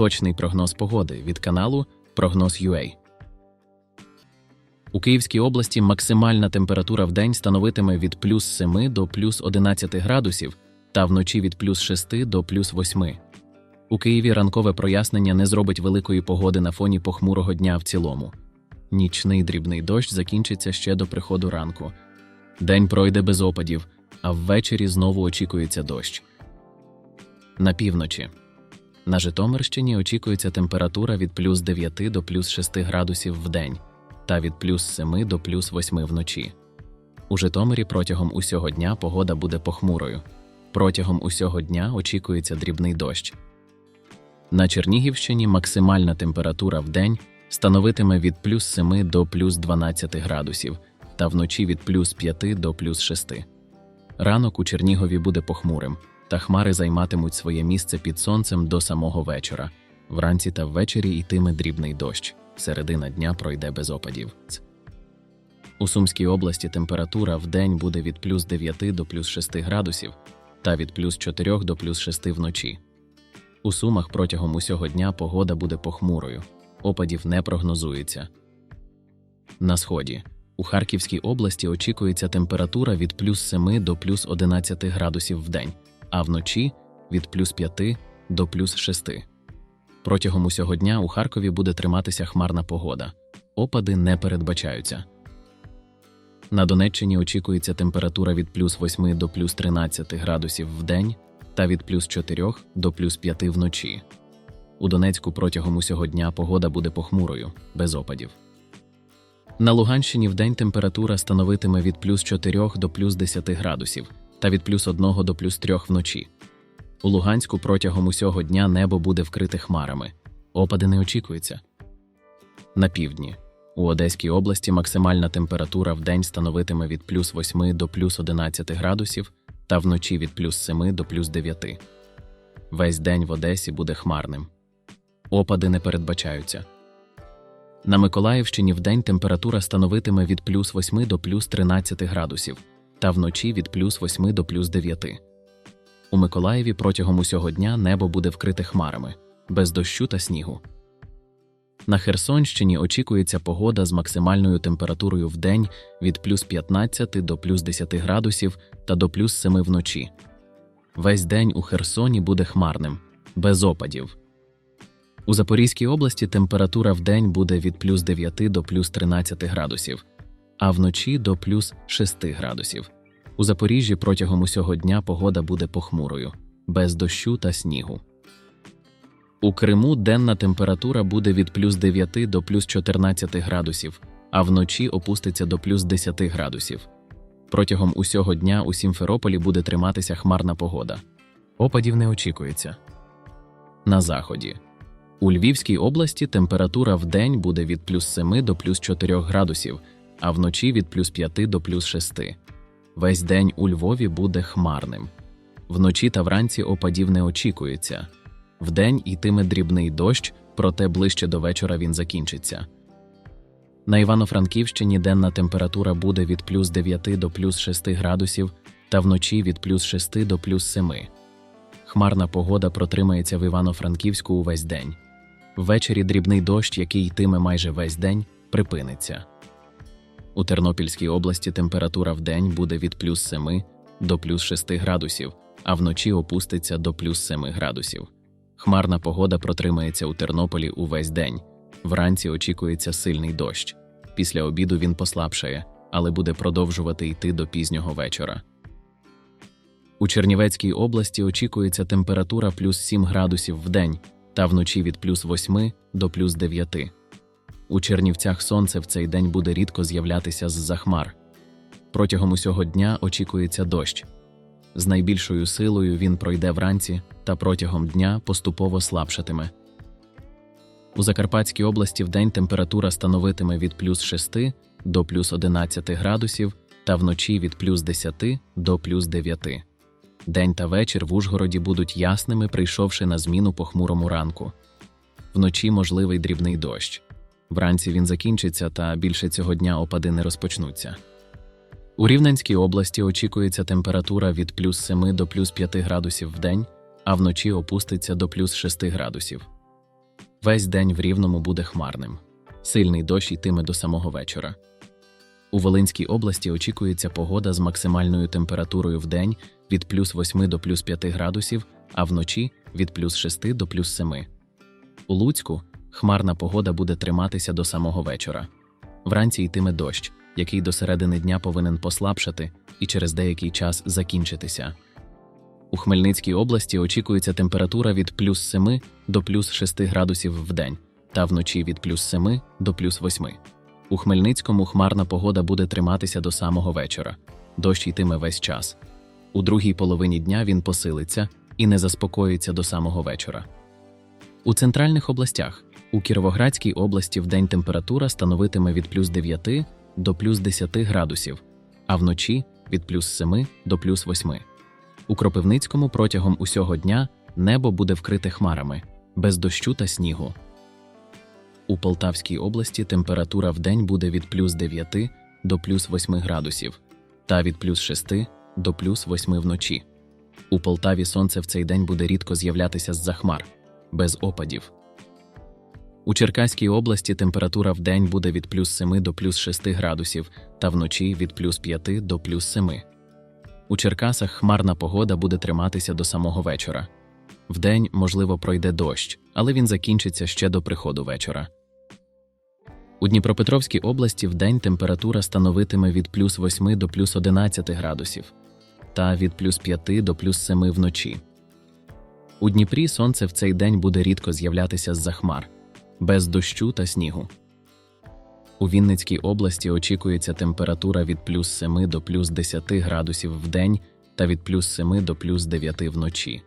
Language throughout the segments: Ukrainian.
Точний прогноз погоди від каналу Прогноз.ua. У Київській області максимальна температура в день становитиме від плюс 7 до плюс 11 градусів та вночі від плюс 6 до плюс 8. У Києві ранкове прояснення не зробить великої погоди на фоні похмурого дня в цілому. Нічний дрібний дощ закінчиться ще до приходу ранку. День пройде без опадів, а ввечері знову очікується дощ. На півночі. На Житомирщині очікується температура від плюс 9 до плюс 6 градусів в день та від плюс 7 до плюс 8 вночі. У Житомирі протягом усього дня погода буде похмурою. Протягом усього дня очікується дрібний дощ. На Чернігівщині максимальна температура в день становитиме від плюс 7 до плюс 12 градусів та вночі від плюс 5 до плюс 6. Ранок у Чернігові буде похмурим, та хмари займатимуть своє місце під сонцем до самого вечора. Вранці та ввечері йтиме дрібний дощ. Середина дня пройде без опадів. У Сумській області температура в день буде від плюс 9 до плюс 6 градусів та від плюс 4 до плюс 6 вночі. У Сумах протягом усього дня погода буде похмурою. Опадів не прогнозується. На сході. У Харківській області очікується температура від плюс 7 до плюс 11 градусів в день, а вночі від плюс 5 до плюс 6. Протягом усього дня у Харкові буде триматися хмарна погода. Опади не передбачаються. На Донеччині очікується температура від плюс 8 до плюс 13 градусів в день та від плюс 4 до плюс 5 вночі. У Донецьку протягом усього дня погода буде похмурою, без опадів. На Луганщині вдень температура становитиме від плюс 4 до плюс 10 градусів та від плюс 1 до плюс 3 вночі. У Луганську протягом усього дня небо буде вкрите хмарами. Опади не очікуються. На півдні. У Одеській області максимальна температура в день становитиме від плюс 8 до плюс 11 градусів та вночі від плюс 7 до плюс 9. Весь день в Одесі буде хмарним. Опади не передбачаються. На Миколаївщині вдень температура становитиме від плюс 8 до плюс 13 градусів та вночі від плюс 8 до плюс 9. У Миколаєві протягом усього дня небо буде вкрите хмарами, без дощу та снігу. На Херсонщині очікується погода з максимальною температурою в день від плюс 15 до плюс 10 градусів та до плюс 7 вночі. Весь день у Херсоні буде хмарним, без опадів. У Запорізькій області температура в день буде від плюс 9 до плюс 13 градусів, а вночі до плюс 6 градусів. У Запоріжжі протягом усього дня погода буде похмурою, без дощу та снігу. У Криму денна температура буде від плюс 9 до плюс 14 градусів, а вночі опуститься до плюс 10 градусів. Протягом усього дня у Сімферополі буде триматися хмарна погода. Опадів не очікується. На заході. У Львівській області температура в день буде від плюс 7 до плюс 4 градусів, а вночі від плюс 5 до плюс 6. Весь день у Львові буде хмарним. Вночі та вранці опадів не очікується. Вдень йтиме дрібний дощ, проте ближче до вечора він закінчиться. На Івано-Франківщині денна температура буде від плюс 9 до плюс 6 градусів та вночі від плюс 6 до плюс 7. Хмарна погода протримається в Івано-Франківську увесь день. Ввечері дрібний дощ, який йтиме майже весь день, припиниться. У Тернопільській області температура в день буде від плюс 7 до плюс 6 градусів, а вночі опуститься до плюс 7 градусів. Хмарна погода протримається у Тернополі увесь день. Вранці очікується сильний дощ. Після обіду він послабшає, але буде продовжувати йти до пізнього вечора. У Чернівецькій області очікується температура плюс 7 градусів в день та вночі від плюс 8 до плюс 9. У Чернівцях сонце в цей день буде рідко з'являтися з-за хмар. Протягом усього дня очікується дощ. З найбільшою силою він пройде вранці та протягом дня поступово слабшатиме. У Закарпатській області вдень температура становитиме від плюс 6 до плюс 11 градусів та вночі від плюс 10 до плюс 9. День та вечір в Ужгороді будуть ясними, прийшовши на зміну похмурому ранку. Вночі можливий дрібний дощ. Вранці він закінчиться, та більше цього дня опади не розпочнуться. У Рівненській області очікується температура від плюс 7 до плюс 5 градусів в день, а вночі опуститься до плюс 6 градусів. Весь день в рівному буде хмарним. Сильний дощ йтиме до самого вечора. У Волинській області очікується погода з максимальною температурою в день від плюс 8 до плюс 5 градусів, а вночі від плюс 6 до плюс 7. У Луцьку хмарна погода буде триматися до самого вечора. Вранці йтиме дощ, який до середини дня повинен послабшати і через деякий час закінчитися. У Хмельницькій області очікується температура від плюс 7 до плюс 6 градусів в день, та вночі від плюс 7 до плюс 8. У Хмельницькому хмарна погода буде триматися до самого вечора. Дощ йтиме весь час. У другій половині дня він посилиться і не заспокоїться до самого вечора. У центральних областях у Кіровоградській області вдень температура становитиме від плюс 9 до плюс 10 градусів, а вночі від плюс 7 до плюс 8. У Кропивницькому протягом усього дня небо буде вкрите хмарами, без дощу та снігу. У Полтавській області температура вдень буде від плюс 9 до плюс 8 градусів та від плюс 6 до плюс 8 вночі. У Полтаві сонце в цей день буде рідко з'являтися з-за хмар, без опадів. У Черкаській області температура вдень буде від плюс 7 до плюс 6 градусів та вночі від плюс 5 до плюс 7. У Черкасах хмарна погода буде триматися до самого вечора. Вдень, можливо, пройде дощ, але він закінчиться ще до приходу вечора. У Дніпропетровській області вдень температура становитиме від плюс 8 до плюс 11 градусів та від плюс 5 до плюс 7 вночі. У Дніпрі сонце в цей день буде рідко з'являтися з-за хмар, без дощу та снігу. У Вінницькій області очікується температура від плюс 7 до плюс 10 градусів в день та від плюс 7 до плюс 9 вночі.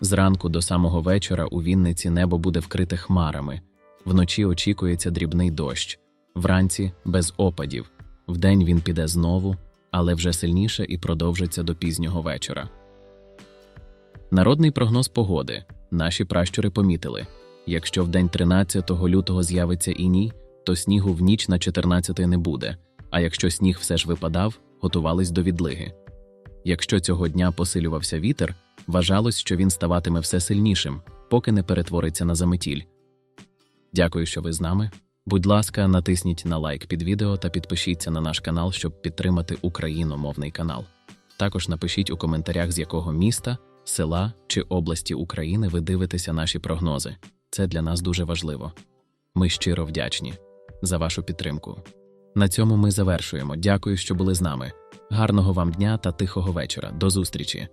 Зранку до самого вечора у Вінниці небо буде вкрите хмарами. Вночі очікується дрібний дощ, вранці без опадів. Вдень він піде знову, але вже сильніше і продовжиться до пізнього вечора. Народний прогноз погоди. Наші пращури помітили. Якщо в день 13 лютого з'явиться іній, то снігу в ніч на 14 не буде, а якщо сніг все ж випадав, готувались до відлиги. Якщо цього дня посилювався вітер, вважалось, що він ставатиме все сильнішим, поки не перетвориться на заметіль. Дякую, що ви з нами. Будь ласка, натисніть на лайк під відео та підпишіться на наш канал, щоб підтримати україномовний канал. Також напишіть у коментарях, з якого міста, села чи області України ви дивитеся наші прогнози. Це для нас дуже важливо. Ми щиро вдячні за вашу підтримку. На цьому ми завершуємо. Дякую, що були з нами. Гарного вам дня та тихого вечора. До зустрічі!